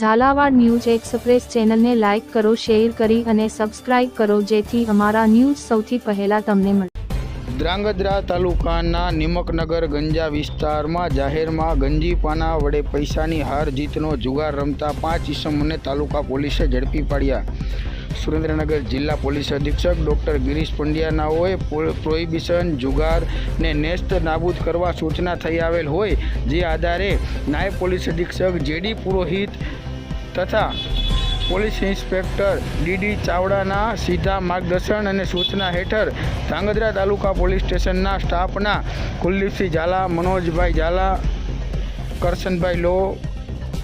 Jhalawad news express ચેનલને like કરો, share કરી અને સબસ્ક્રાઇબ કરો, જેથી અમારા ન્યૂઝ સૌથી પહેલા તમને મળે ધ્રાંગધ્રા તાલુકાના નિમકનગર ગંજા વિસ્તારમાં જાહેરમાં ગંજીપાના વડે પૈસાની હાર જીતનો જુગાર રમતા પાંચ ઇસમોને તાલુકા પોલીસે ઝડપી પાડ્યા. સુરેન્દ્રનગર જિલ્લા પોલીસ અધિક્ષક ડૉક્ટર ગિરીશ પંડ્યાનાઓએ પ્રોહિબિશન જુગારને નેસ્ત નાબૂદ કરવા સૂચના થઈ આવેલ હોય, જે આધારે નાયબ પોલીસ અધિક્ષક જેડી પુરોહિત તથા પોલીસ ઇન્સ્પેક્ટર ડીડી ચાવડાના સીધા માર્ગદર્શન અને સૂચના હેઠળ ધાંગધ્રા તાલુકા પોલીસ સ્ટેશનના સ્ટાફના કુલદીપસિંહ ઝાલા, મનોજભાઈ ઝાલા, કરશનભાઈ લો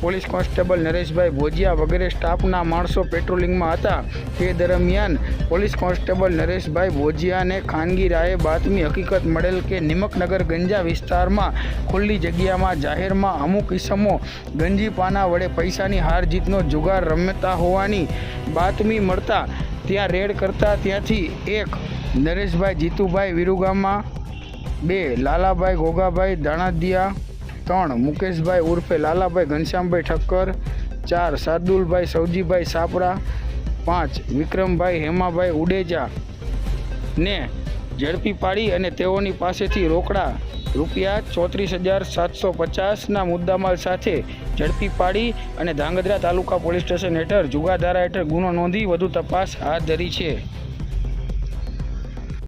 પોલીસ કોન્સ્ટેબલ નરેશભાઈ ભોજિયા વગેરે સ્ટાફના માણસો પેટ્રોલિંગમાં હતા. તે દરમિયાન પોલીસ કોન્સ્ટેબલ નરેશભાઈ ભોજિયાને ખાનગી રાયે બાતમી હકીકત મળેલ કે નિમકનગર ગંજા વિસ્તારમાં ખુલ્લી જગ્યામાં જાહેરમાં અમુક ઇસમો ગંજીપાના વડે પૈસાની હાર જીતનો જુગાર રમતા હોવાની બાતમી મળતા ત્યાં રેડ કરતા ત્યાંથી એક નરેશભાઈ જીતુભાઈ વિરુગામા, બે લાલાભાઈ ગોગાભાઈ દાણાદિયા ત્રણ, મુકેશભાઈ ઉર્ફે લાલાભાઈ ઘનશ્યામભાઈ ઠક્કર, ચાર, સાદુલભાઈ સૌજીભાઈ સાપરા, પાંચ, વિક્રમભાઈ હેમાભાઈ ઉડેજા ને ઝડપી પાડી અને તેઓની પાસેથી રોકડા રૂપિયા ચોત્રીસ હજાર સાતસો પચાસના મુદ્દામાલ સાથે ઝડપી પાડી અને ધાંગધ્રા તાલુકા પોલીસ સ્ટેશન હેઠળ જુગાધારા હેઠળ ગુનો નોંધી વધુ તપાસ હાથ ધરી છે.